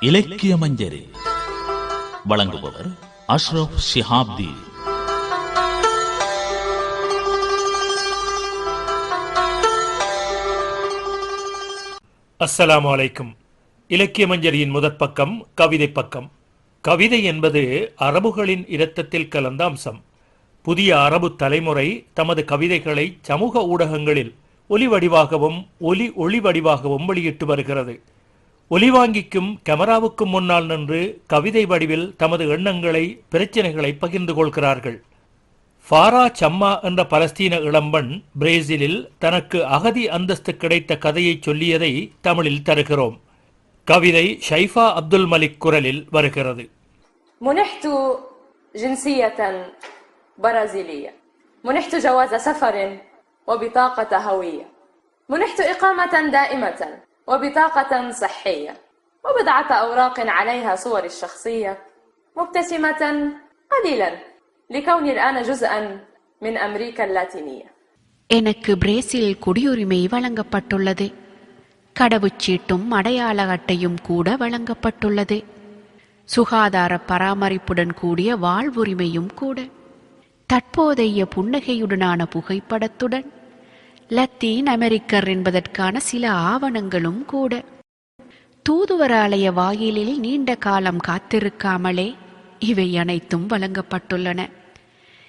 இலக்கிய மஞ்சரி வழங்குபவர் அஷ்ரப் ஷிஹாப்தி. அஸ்ஸலாம் வலைக்கும் இலக்கிய மஞ்சரியின் முதற் பக்கம் கவிதை பக்கம். கவிதை என்பது அரபுகளின் இரத்தத்தில் கலந்த அம்சம். புதிய அரபு தலைமுறை தமது கவிதைகளை சமூக ஊடகங்களில் ஒலி வடிவாகவும் ஒலி ஒளி வடிவாகவும் வெளியிட்டு வருகிறது. ஒலிவாங்கிக்கும் கேமராவுக்கும் முன்னால் நின்று கவிதை வடிவில் தமது எண்ணங்களை பிரச்சனைகளை பகிர்ந்து கொள்கிறார்கள் ஃபாரா சம்மா என்ற பலஸ்தீன இளம்பெண் பிரேசிலில் தனக்கு அகதி அந்தஸ்து கிடைத்த கதையை சொல்லியதை தமிழில் தருகிறோம் கவிதை ஷைஃபா அப்துல் மலிக் குரலில் வருகிறது منحت جنسية برازيلية منحت جواز سفر وبطاقة هوية منحت إقامة دائمة وبطاقة صحية وبضعة أوراق عليها صوري الشخصية مبتسمة قليلا لكوني الآن جزءا من أمريكا اللاتينية எனக்கு பிரேசில் குடியுரிமை வழங்கப்பட்டுள்ளது கடவுச்சீட்டும் அடையாள அட்டையும் கூட வழங்கப்பட்டுள்ளது சுகாதார பராமரிப்புடன் கூடிய வாழ்வுரிமையும் கூட தற்போதைய புன்னகையுடனான புகைப்படத்துடன் லத்தீன் அமெரிக்கர் என்பதற்கான சில ஆவணங்களும் கூட. தூதுவராலய வாயிலில் நீண்ட காலம் காத்திருக்காமலே இவை அனைத்தும் வழங்கப்பட்டுள்ளன.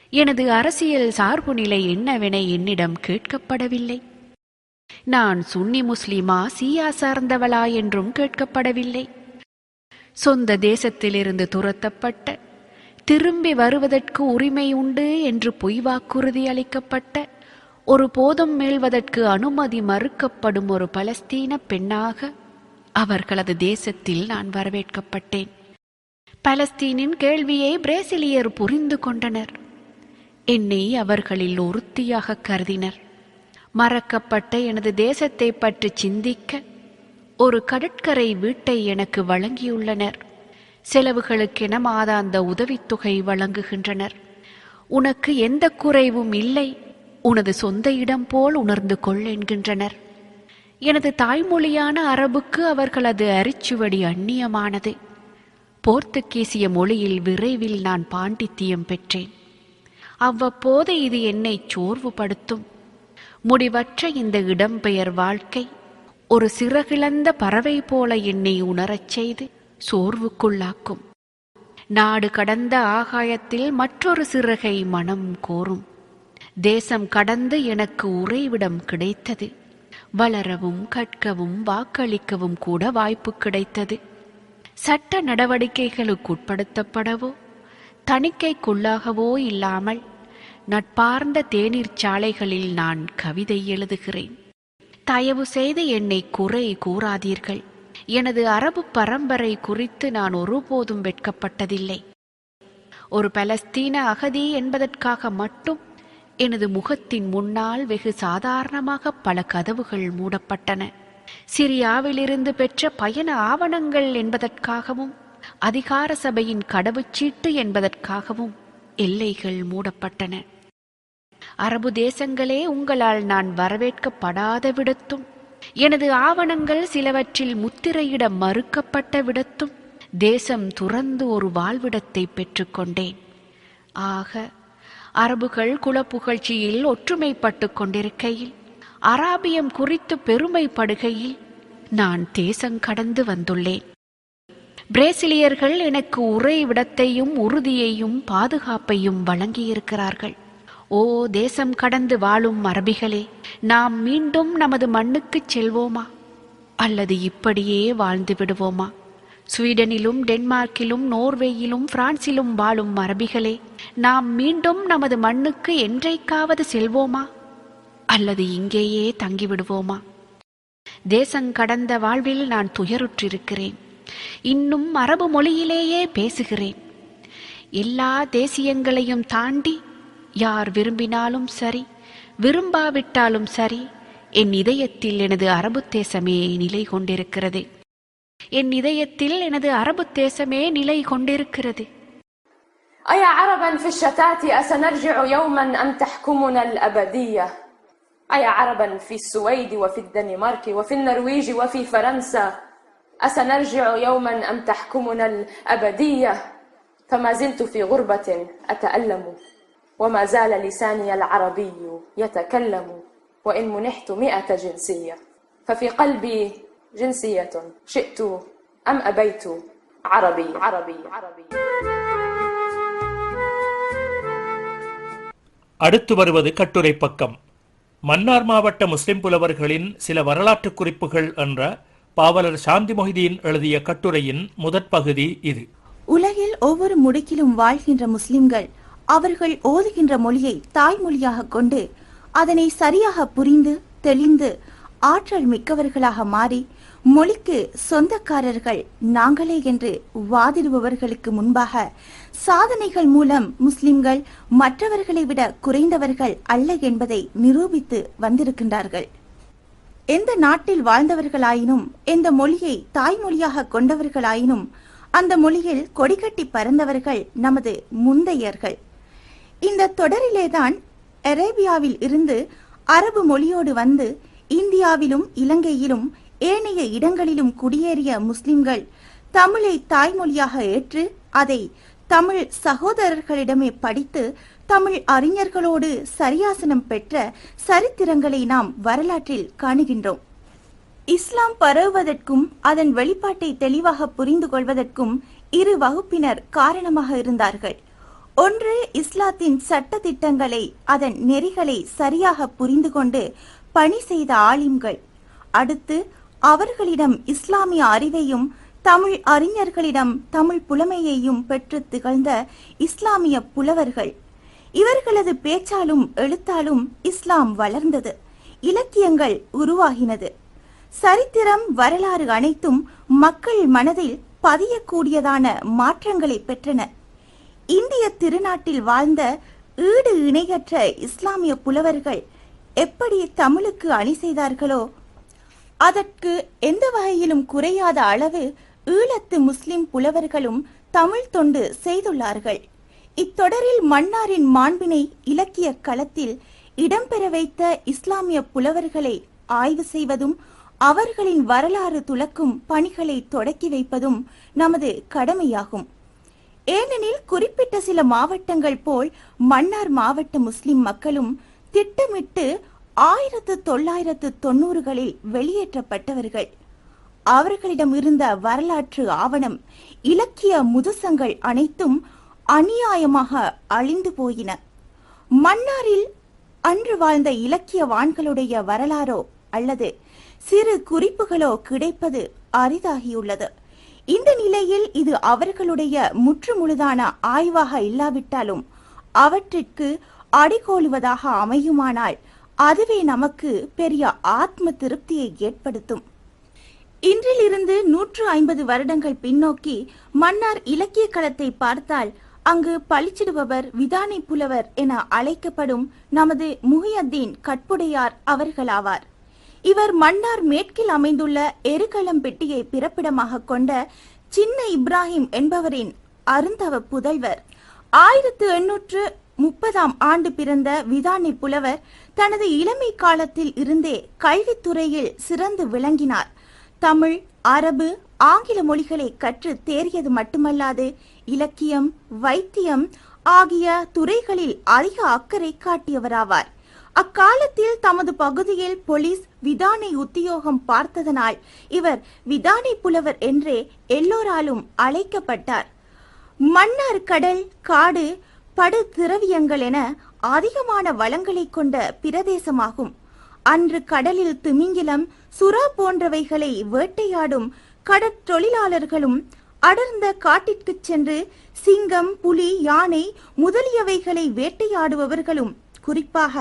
எனது அரசியல் சார்பு நிலை என்னவென என்னிடம் கேட்கப்படவில்லை. நான் சுன்னி முஸ்லிமா சியா சார்ந்தவளா என்றும் கேட்கப்படவில்லை. சொந்த தேசத்திலிருந்து துரத்தப்பட்ட திரும்பி வருவதற்கு உரிமை உண்டு என்று பொய் வாக்குறுதி அளிக்கப்பட்ட ஒரு போதும் மீள்வதற்கு அனுமதி மறுக்கப்படும் ஒரு பலஸ்தீன பெண்ணாக அவர்களது தேசத்தில் நான் வரவேற்கப்பட்டேன். பலஸ்தீனின் கேள்வியை பிரேசிலியர் புரிந்து கொண்டனர். என்னை அவர்களில் ஒருத்தியாக கருதினர். மறக்கப்பட்ட எனது தேசத்தை பற்றி சிந்திக்க ஒரு கடற்கரை வீட்டை எனக்கு வழங்கியுள்ளனர். செலவுகளுக்கென மாதாந்த உதவித்தொகை வழங்குகின்றனர். உனக்கு எந்த குறைவும் இல்லை. உனது சொந்த இடம் போல் உணர்ந்து கொள் என்கின்றனர். எனது தாய்மொழியான அரபுக்கு அவர்களது அரிச்சுவடி அந்நியமானது. போர்த்துகீசிய மொழியில் விரைவில் நான் பாண்டித்தியம் பெற்றேன். அவ்வப்போது இது என்னை சோர்வுபடுத்தும். முடிவற்ற இந்த இடம்பெயர் வாழ்க்கை ஒரு சிறகிழந்த பறவை போல என்னை உணரச் செய்து சோர்வுக்குள்ளாக்கும். நாடு கடந்த ஆகாயத்தில் மற்றொரு சிறகை மனம் கோரும். தேசம் கடந்து எனக்கு உறைவிடம் கிடைத்தது. வளரவும் கற்கவும் வாக்களிக்கவும் கூட வாய்ப்பு கிடைத்தது. சட்ட நடவடிக்கைகளுக்குட்படுத்தப்படவோ தணிக்கைக்குள்ளாகவோ இல்லாமல் நட்பார்ந்த தேநீர் சாலைகளில் நான் கவிதை எழுதுகிறேன். தயவு செய்து என்னை குறை கூறாதீர்கள். எனது அரபு பரம்பரை குறித்து நான் ஒருபோதும் வெட்கப்பட்டதில்லை. ஒரு பலஸ்தீன அகதி என்பதற்காக மட்டும் எனது முகத்தின் முன்னால் வெகு சாதாரணமாக பல கதவுகள் மூடப்பட்டன. சிரியாவிலிருந்து பெற்ற பயண ஆவணங்கள் என்பதற்காகவும் அதிகார சபையின் கடவுச்சீட்டு என்பதற்காகவும் எல்லைகள் மூடப்பட்டன. அரபு தேசங்களே உங்களால் நான் வரவேற்கப்படாத விடத்தும் எனது ஆவணங்கள் சிலவற்றில் முத்திரையிட மறுக்கப்பட்ட விடத்தும் தேசம் துறந்து ஒரு வாழ்விடத்தை பெற்றுக்கொண்டேன். ஆக அரபுகள் குலப்புகழ்ச்சியில் ஒற்றுமைப்பட்டு கொண்டிருக்கையில் அராபியம் குறித்து பெருமைப்படுகையில் நான் தேசம் கடந்து வந்துள்ளேன். பிரேசிலியர்கள் எனக்கு உறைவிடத்தையும் உறுதியையும் பாதுகாப்பையும் வழங்கியிருக்கிறார்கள். ஓ தேசம் கடந்து வாழும் அரபிகளே நாம் மீண்டும் நமது மண்ணுக்குச் செல்வோமா? அல்லது இப்படியே வாழ்ந்து விடுவோமா? ஸ்வீடனிலும் டென்மார்க்கிலும் நோர்வேயிலும் பிரான்சிலும் வாழும் மரபிகளே நாம் மீண்டும் நமது மண்ணுக்கு என்றைக்காவது செல்வோமா? அல்லது இங்கேயே தங்கிவிடுவோமா? தேசங்கடந்த வாழ்வில் நான் துயருற்றிருக்கிறேன். இன்னும் அரபு மொழியிலேயே பேசுகிறேன். எல்லா தேசியங்களையும் தாண்டி யார் விரும்பினாலும் சரி விரும்பாவிட்டாலும் சரி என் இதயத்தில் எனது அரபு தேசமே நிலை கொண்டிருக்கிறது என் இதயத்தில் எனது அரபு தேசமே நிலை கொண்டிருக்கிறது أيا عربا في الشتات أسنرجع يوما أم تحكمنا الأبدية أيا عربا في السويد وفي الدنمارك وفي النرويج وفي فرنسا أسنرجع يوما أم تحكمنا الأبدية فما زلت في غربة أتألم وما زال لساني العربي يتكلم وإن منحت مئة جنسية ففي قلبي جنسية شئت أم أبيت عربي عربي عربي அடுத்து வருவது கட்டுரை பக்கம் மன்னார் மாவட்ட முஸ்லிம் புலவர்களின் சில வரலாற்று குறிப்புகள் என்ற பாவலர் சாந்தி மொஹிதீன் எழுதிய கட்டுரையின் முதற் பகுதி இது உலகில் ஒவ்வொரு முடுக்கிலும் வாழ்கின்ற முஸ்லிம்கள் அவர்கள் ஓதுகின்ற மொழியை தாய்மொழியாக கொண்டு அதனை சரியாக புரிந்து தெளிந்து ஆற்றல் மிக்கவர்களாக மாறி மொழிக்கு சொந்தக்காரர்கள் நாங்களே என்று வாதிடுபவர்களுக்கு முன்பாக சாதனைகள் மூலம் முஸ்லிம்கள் மற்றவர்களை விட குறைந்தவர்கள் அல்ல என்பதை நிரூபித்து வந்திருக்கின்றார்கள். எந்த நாட்டில் வாழ்ந்தவர்களாயினும் எந்த மொழியை தாய்மொழியாக கொண்டவர்களாயினும் அந்த மொழியில் கொடிகட்டி பறந்தவர்கள் நமது முந்தையர்கள். இந்த தொடரிலேதான் அரேபியாவில் இருந்து அரபு மொழியோடு வந்து இந்தியாவிலும் இலங்கையிலும் ஏனைய இடங்களிலும் குடியேறிய முஸ்லிம்கள் தமிழை தாய்மொழியாக ஏற்று அதை தமிழ் சகோதரர்களிடமே படித்து தமிழ் அறிஞர்களோடு சரியாசனம் பெற்ற சரித்திரங்களை நாம் வரலாற்றில் காணுகின்றோம். இஸ்லாம் பரவுவதற்கும் அதன் வெளிப்பாட்டை தெளிவாக புரிந்து கொள்வதற்கும் இரு வகுப்பினர் காரணமாக இருந்தார்கள். ஒன்று இஸ்லாத்தின் சட்ட திட்டங்களை அதன் நெறிகளை சரியாக புரிந்து கொண்டு பணி செய்த ஆலிம்கள். அடுத்து அவர்களிடம் இஸ்லாமிய அறிவையும் தமிழ் அறிஞர்களிடம் தமிழ் புலமையையும் பெற்று திகழ்ந்த இஸ்லாமிய புலவர்கள். இவர்களது பேச்சாலும் எழுத்தாலும் இஸ்லாம் வளர்ந்தது. இலக்கியங்கள் உருவாகினது. சரித்திரம் வரலாறு அனைத்தும் மக்கள் மனதில் பதியக்கூடியதான மாற்றங்களை பெற்றன. இந்திய திருநாட்டில் வாழ்ந்த ஈடு இணையற்ற இஸ்லாமிய புலவர்கள் எப்படி தமிழுக்கு அணி செய்தார்களோ அதற்கு எந்த வகையிலும் குறையாத அளவு ஈழத்து முஸ்லிம் புலவர்களும் தமிழ் தொண்டு செய்துள்ளார்கள். இத்தொடரில் மன்னாரின் மாண்பினை இலக்கிய களத்தில் இடம்பெற வைத்த இஸ்லாமிய புலவர்களை ஆய்வு செய்வதும் அவர்களின் வரலாறு துலக்கும் பணிகளை தொடக்கி வைப்பதும் நமது கடமையாகும். ஏனெனில் குறிப்பிட்ட சில மாவட்டங்கள் போல் மன்னார் மாவட்ட முஸ்லிம் மக்களும் திட்டமிட்டு ஆயிரத்து தொள்ளாயிரத்து தொண்ணூறுகளில் வெளியேற்றப்பட்டவர்கள். அவர்களிடம் இருந்த வரலாற்று ஆவணம் இலக்கிய முதுசங்கள் அனைத்தும் அநியாயமாக அழிந்து போயின. மன்னாரில் அன்று வாழ்ந்த இலக்கியவான்களுடைய வரலாறோ அல்லது சிறு குறிப்புகளோ கிடைப்பது அரிதாகியுள்ளது. இந்த நிலையில் இது அவர்களுடைய முற்றுமுழுதான ஆய்வாக இல்லாவிட்டாலும் அவற்றிற்கு அடிகோலுவதாக அமையுமானால் அதுவே நமக்கு பெரிய ஆத்ம திருப்தியை ஏற்படுத்தும். இன்றிலிருந்து நூற்று ஐம்பது வருடங்கள் பின்னோக்கி மன்னார் இலக்கிய களத்தை பார்த்தால் அங்கு பளிச்சிடுபவர் விதானை புலவர் என அழைக்கப்படும் நமது முஹியத்தீன் கட்புடையார் அவர்களாவார். இவர் மன்னார் மேற்கில் அமைந்துள்ள எருக்களம்பெட்டியை பிறப்பிடமாக கொண்ட சின்ன இப்ராஹிம் என்பவரின் அருந்தவ புதல்வர். ஆயிரத்து எண்ணூற்று முப்பதாம் ஆண்டு பிறந்த விதானி புலவர் தனது இளமை காலத்தில் இருந்தே கல்வித்துறையில் சிறந்து விளங்கினார். தமிழ் அரபு ஆங்கில மொழிகளை கற்று தேறியது மட்டுமல்லாது இலக்கியம் வைத்தியம் ஆகிய துறைகளில் அதிக அக்கறை காட்டியவராவார். அக்காலத்தில் தமது பகுதியில் போலீஸ் விதானை உத்தியோகம் பார்த்ததனால் இவர் விதானை புலவர் என்றே எல்லோராலும் அழைக்கப்பட்டார். மன்னார் கடல் காடு படு திரவியங்கள் என அதிகமான வளங்களை கொண்ட பிரதேசமாகும். அன்று கடலில் திமிங்கிலம் சுறா போன்றவைகளை வேட்டையாடும் கடற்றொழிலாளர்களும் அடர்ந்த காட்டிற்கு சென்று சிங்கம் புலி யானை முதலியவைகளை வேட்டையாடுபவர்களும் குறிப்பாக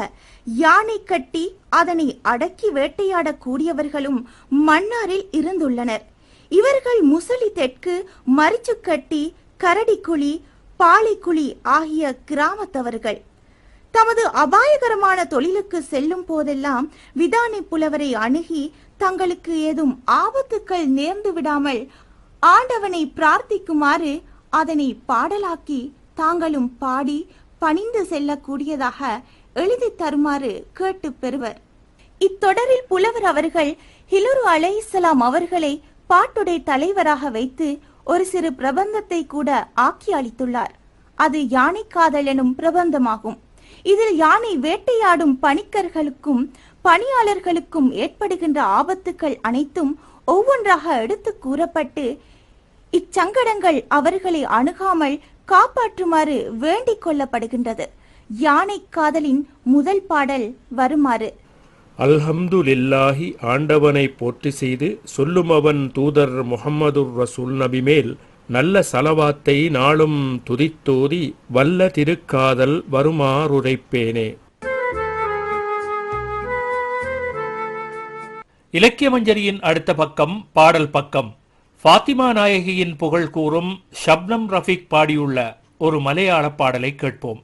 யானை கட்டி அதனை அடக்கி வேட்டையாடக்கூடியவர்களும் மன்னாரில் இருந்துள்ளனர். இவர்கள் முசலி தெற்கு மரிச்சுக்கட்டி கரடிக்குழி பாலைக்குழி ஆகிய கிராமத்தவர்கள். தமது அபாயகரமான தொழிலுக்கு செல்லும் போதெல்லாம் விதானி புலவரை அணுகி தங்களுக்கு ஏதும் ஆபத்துக்கள் நேர்ந்து விடாமல் ஆண்டவனை பிரார்த்திக்குமாறு அதனை பாடலாக்கி தாங்களும் பாடி பணிந்து செல்லக்கூடியதாக எழுதி தருமாறு கேட்டு பெறுவர். இத்தொடரில் புலவர் அவர்கள் ஹிலுரு அலைஹிஸ்ஸலாம் அவர்களை பாட்டுடை தலைவராக வைத்து ஒரு சிறு பிரபந்தத்தை கூட ஆக்கி அளித்துள்ளார். அது யானை காதல் எனும் பிரபந்தமாகும். இதில் யானை வேட்டையாடும் பணிக்கர்களுக்கும் பணியாளர்களுக்கும் ஏற்படுகின்ற ஆபத்துக்கள் அனைத்தும் ஒவ்வொன்றாக எடுத்து கூறப்பட்டு இச்சங்கடங்கள் அவர்களை அணுகாமல் காப்பாற்றுமாறு வேண்டிக் கொள்ளப்படுகின்றது. யானை காதலின் முதல் பாடல் வருமாறு. அல்ஹம்துலில்லாஹி ஆண்டவனை போற்றி செய்து சொல்லுமவன் தூதர் முஹம்மதுர் ரசூல் நபி மேல் நல்ல சலவாத்தை நாளும் துதித்தோதி வல்ல திருக்காதல் வருமாறுரைப்பேனே. இலக்கிய மஞ்சரியின் அடுத்த பக்கம் பாடல் பக்கம். ஃபாத்திமா நாயகியின் புகழ் கூறும் ஷப்னம் ரஃபீக் பாடியுள்ள ஒரு மலையாள பாடலை கேட்போம்.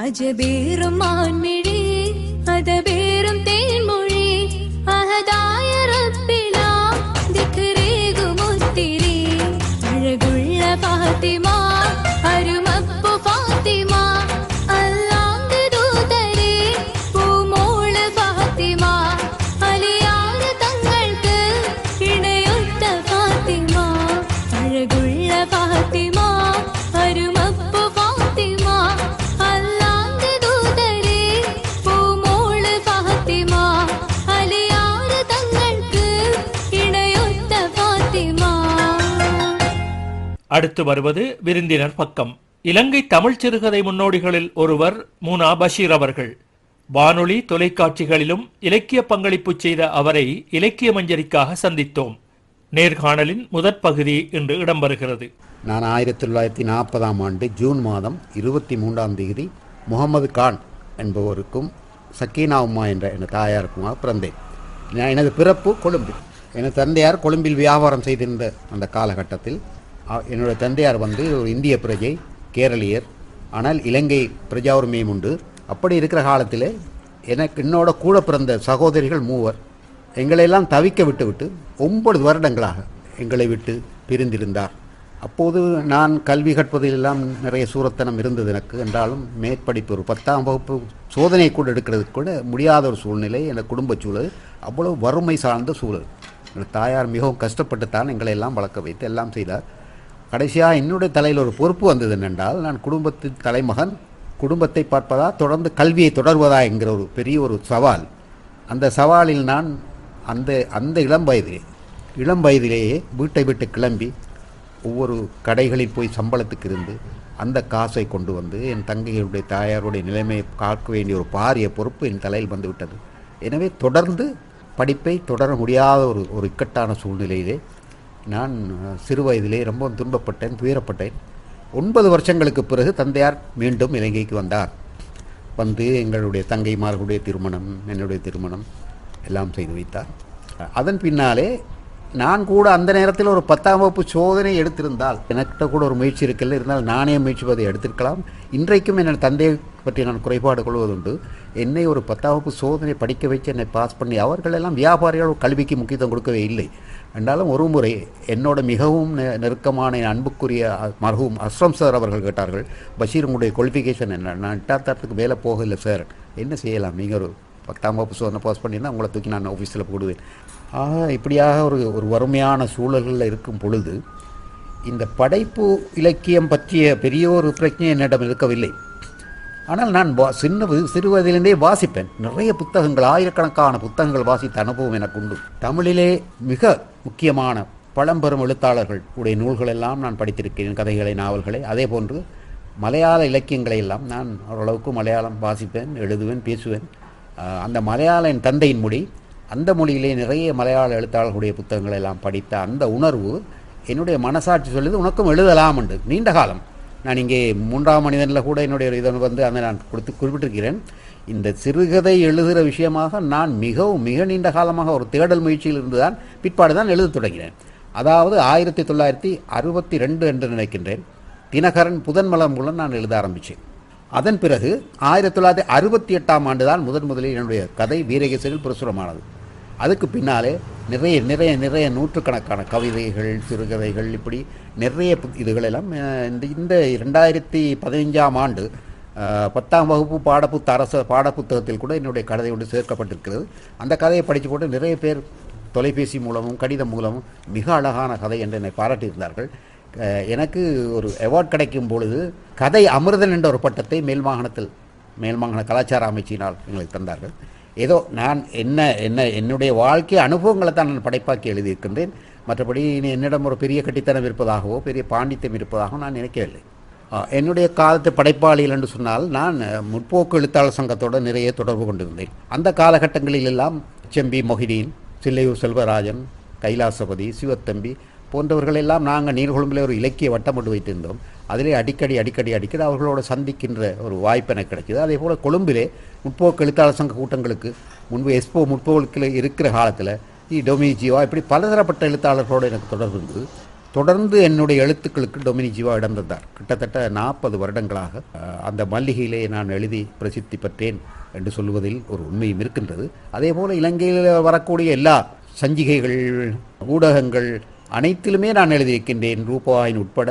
അജബേറും മാൻമിഴി അതബേറും തേൻമൊഴി அடுத்து வருவது விருந்தினர் பக்கம். இலங்கை தமிழ் சிறுகதை முன்னோடிகளில் ஒருவர் மூனா பஷீர் அவர்கள். வானொலி தொலைக்காட்சிகளிலும் இலக்கிய பங்களிப்பு செய்த அவரை இலக்கிய மஞ்சரிக்காக சந்தித்தோம். நேர்காணலின் முதற் பகுதி இன்று இடம்பெறுகிறது. நான் ஆயிரத்தி தொள்ளாயிரத்தி நாற்பதாம் ஆண்டு ஜூன் மாதம் இருபத்தி மூன்றாம் தேதி முகமது கான் என்பவருக்கும் சக்கீனா உம்மா என்ற எனது தாயாருக்குமாக பிறந்தேன். எனது பிறப்பு கொழும்பில். எனது தந்தையார் கொழும்பில் வியாபாரம் செய்திருந்த அந்த காலகட்டத்தில் என்னோட தந்தையார் வந்து ஒரு இந்திய பிரஜை கேரளியர். ஆனால் இலங்கை பிரஜா உரிமையும் உண்டு. அப்படி இருக்கிற காலத்தில் எனக்கு என்னோட கூட பிறந்த சகோதரிகள் மூவர் எங்களையெல்லாம் தவிக்க விட்டு விட்டு ஒன்பது வருடங்களாக எங்களை விட்டு பிரிந்திருந்தார். அப்போது நான் கல்வி கற்பதிலெல்லாம் நிறைய சூரத்தனம் இருந்தது எனக்கு. என்றாலும் மேற்படிப்பு ஒரு பத்தாம் வகுப்பு சோதனை கூட எடுக்கிறதுக்கு கூட முடியாத ஒரு சூழ்நிலை எனக்கு குடும்ப சூழல் அவ்வளோ வறுமை சார்ந்த சூழல். என் தாயார் மிகவும் கஷ்டப்பட்டு தான் எங்களை எல்லாம் வளர்க்க வைத்து எல்லாம் செய்தார். கடைசியாக என்னுடைய தலையில் ஒரு பொறுப்பு வந்தது என்னென்றால் நான் குடும்பத்தின் தலைமகன் குடும்பத்தை பார்ப்பதா தொடர்ந்து கல்வியை தொடர்வதா என்கிற ஒரு பெரிய ஒரு சவால். அந்த சவாலில் நான் அந்த அந்த இளம் வயதிலே இளம் வயதிலேயே வீட்டை விட்டு கிளம்பி ஒவ்வொரு கடைகளில் போய் சம்பளத்துக்கு இருந்து அந்த காசை கொண்டு வந்து என் தங்கையுடைய தாயாருடைய நிலைமையை காக்க வேண்டிய ஒரு பாரிய பொறுப்பு என் தலையில் வந்து விட்டது. எனவே தொடர்ந்து படிப்பை தொடர முடியாத ஒரு ஒரு இக்கட்டான சூழ்நிலையிலே நான் சிறு வயதிலே ரொம்பவும் துன்பப்பட்டேன் துயரப்பட்டேன். ஒன்பது வருஷங்களுக்கு பிறகு தந்தையார் மீண்டும் இலங்கைக்கு வந்தார். வந்து எங்களுடைய தங்கைமார்களுடைய திருமணம் என்னுடைய திருமணம் எல்லாம் செய்து வைத்தார். அதன் பின்னாலே நான் கூட அந்த நேரத்தில் ஒரு பத்தாம் வகுப்பு சோதனை எடுத்திருந்தால் எனக்கிட்ட கூட ஒரு முயற்சி இருக்கல இருந்தால் நானே முயற்சி பதை எடுத்திருக்கலாம். இன்றைக்கும் என் தந்தையை பற்றி நான் குறைபாடு கொள்வதுண்டு. என்னை ஒரு பத்தாம் வகுப்பு சோதனை படிக்க வச்சு என்னை பாஸ் பண்ணி அவர்கள் எல்லாம் வியாபாரிகள் கல்விக்கு முக்கியத்துவம் கொடுக்கவே இல்லை. என்றாலும் ஒரு முறை என்னோட மிகவும் நெ- நெருக்கமான என் அன்புக்குரிய மருகும் அஸ்ரம் சார் அவர்கள் கேட்டார்கள் பஷீர் உங்களுடைய குவாலிஃபிகேஷன் என்ன? நான் எட்டாத்தரத்துக்கு மேலே போகலை சார் என்ன செய்யலாம்? நீங்கள் ஒரு பத்தாம் வகுப்பு சோதனை பாஸ் பண்ணியிருந்தால் உங்களை தூக்கி நான் ஆஃபீஸில் போடுவேன். ஆக இப்படியாக ஒரு ஒரு வறுமையான சூழல்களில் இருக்கும் பொழுது இந்த படைப்பு இலக்கியம் பற்றிய பெரிய ஒரு பிரச்சனை என்னிடம் இருக்கவில்லை. ஆனால் நான் வா சின்ன வயது- சிறு வயதிலிருந்தே வாசிப்பேன். நிறைய புத்தகங்கள் ஆயிரக்கணக்கான புத்தகங்கள் வாசித்த அனுபவம் எனக்கு உண்டு தமிழிலே மிக முக்கியமான பழம்பெரும் எழுத்தாளர்கள். உடைய நூல்கள் எல்லாம் நான் படித்திருக்கிறேன் கதைகளை நாவல்களை. அதே போன்று மலையாள இலக்கியங்களை எல்லாம் நான் ஓரளவுக்கு மலையாளம் வாசிப்பேன் எழுதுவேன் பேசுவேன். அந்த மலையாள என் தந்தையின் மொழி. அந்த மொழியிலே நிறைய மலையாள எழுத்தாளர்களுடைய புத்தகங்களை எல்லாம் படித்த அந்த உணர்வு என்னுடைய மனசாட்சி சொல்லுது உனக்கும் எழுதலாம் உண்டு நீண்ட காலம். நான் இங்கே மூன்றாம் மனிதனில் கூட என்னுடைய இதன் வந்து அதை நான் கொடுத்து குறிப்பிட்டிருக்கிறேன். இந்த சிறுகதை எழுதுகிற விஷயமாக நான் மிகவும் மிக நீண்ட காலமாக ஒரு தேடல் முயற்சியில் இருந்துதான் பிற்பாடு தான் எழுதத் தொடங்கினேன். அதாவது ஆயிரத்தி தொள்ளாயிரத்தி அறுபத்தி ரெண்டு என்று நினைக்கின்றேன். தினகரன் புதன்மலம் மூலம் நான் எழுத ஆரம்பித்தேன். அதன் பிறகு ஆயிரத்தி தொள்ளாயிரத்தி அறுபத்தி எட்டாம் ஆண்டு தான் முதன் முதலில் என்னுடைய கதை வீரகேசரில் பிரசுரமானது. அதுக்கு பின்னாலே நிறைய நிறைய நிறைய நூற்றுக்கணக்கான கவிதைகள் சிறுகதைகள் இப்படி நிறைய இதுகளெல்லாம் இந்த இந்த ரெண்டாயிரத்தி பதினைஞ்சாம் ஆண்டு பத்தாம் வகுப்பு பாடப்புத்த அரச பாடப்புத்தகத்தில் கூட என்னுடைய கதை ஒன்று சேர்க்கப்பட்டிருக்கிறது. அந்த கதையை படித்து போட்டு நிறைய பேர் தொலைபேசி மூலமும் கடிதம் மூலமும் மிக அழகான கதை என்று என்னை பாராட்டியிருந்தார்கள். எனக்கு ஒரு அவார்ட் கிடைக்கும் பொழுது கதை அமிர்தன் என்ற ஒரு பட்டத்தை மேல் மாகாணத்தில் மேல் மாகாண கலாச்சார அமைச்சினால் எங்களுக்கு தந்தார்கள். ஏதோ நான் என்ன என்ன என்னுடைய வாழ்க்கை அனுபவங்களை தான் நான் படைப்பாக்கி எழுதியிருக்கின்றேன். மற்றபடி இனி என்னிடம் ஒரு பெரிய கட்டித்தனம் இருப்பதாகவோ பெரிய பாண்டித்யம் இருப்பதாகவோ நான் நினைக்கவில்லை. என்னுடைய காலத்து படைப்பாளிகள் என்று சொன்னால் நான் முற்போக்கு எழுத்தாளர் சங்கத்தோடு நிறைய தொடர்பு கொண்டிருந்தேன். அந்த காலகட்டங்களில் எல்லாம் செம்பி மொஹிதீன் சில்லையூர் செல்வராஜன் கைலாசபதி சிவத்தம்பி போன்றவர்களெல்லாம் நாங்கள் நீர்கொழும்பில் ஒரு இலக்கிய வட்டம் கொண்டு வைத்திருந்தோம். அதிலே அடிக்கடி அடிக்கடி அடிக்கடி அவர்களோடு சந்திக்கின்ற ஒரு வாய்ப்பு எனக்கு கிடைக்கிது. அதே போல் கொழும்பிலே முற்போக்கு எழுத்தாளர் சங்க கூட்டங்களுக்கு முன்பு எஸ்போ முற்போக்கில் இருக்கிற காலத்தில் இ. டொமினிஜிவா இப்படி பலதரப்பட்ட எழுத்தாளர்களோடு எனக்கு தொடர்பு இருந்தது. தொடர்ந்து என்னுடைய எழுத்துக்களுக்கு டொமினிஜிவா இடம் தந்தார். கிட்டத்தட்ட நாற்பது வருடங்களாக அந்த மல்லிகையிலே நான் எழுதி பிரசித்தி பெற்றேன் என்று சொல்லுவதில் ஒரு உண்மையும் இருக்கின்றது. அதே போல் இலங்கையில் வரக்கூடிய எல்லா சஞ்சிகைகள் ஊடகங்கள் அனைத்திலுமே நான் எழுதியிருக்கின்றேன். ரூபாயின் உட்பட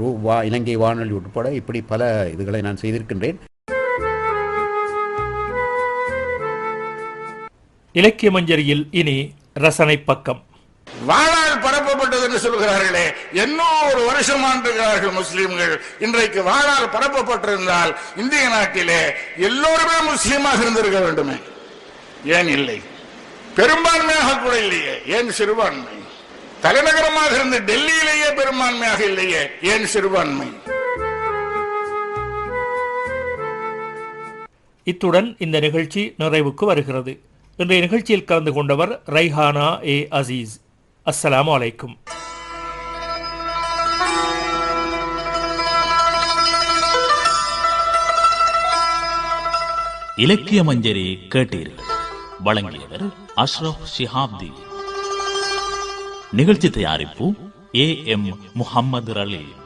ரூ வா இலங்கை வானொலி உட்பட இப்படி பல இதுகளை நான் செய்திருக்கின்றேன். இலக்கிய மஞ்சரியில் இனி ரசனை பக்கம். வாழால் பரப்பப்பட்டது என்று சொல்கிறார்களே என்ன வருஷம் ஆண்டுகிறார்கள் முஸ்லீம்கள். இன்றைக்கு வாழால் பரப்பப்பட்டிருந்தால் இந்திய நாட்டிலே எல்லோருமே முஸ்லீமாக இருந்திருக்க வேண்டுமே. ஏன் இல்லை? பெரும்பான்மையாக கூட இல்லையே. ஏன் சிறுபான்மை? தலைநகரமாக இருந்து டெல்லியிலேயே பெரும்பான்மையாக இல்லையே. ஏன் சிறுபான்மை? இத்துடன் இந்த நிகழ்ச்சி நிறைவுக்கு வருகிறது. இன்றைய நிகழ்ச்சியில் கலந்து கொண்டவர் ரைஹானா ஏ அசீஸ். அஸ்ஸலாமு வலைக்கும் இலக்கிய மஞ்சரி கேட்டீர்கள். வழங்கியவர் அஷ்ரப் ஷிஹாப்தி. நிகழ்ச்சி தயாரிப்பு ஏ எம் முஹம்மது ரலீல்.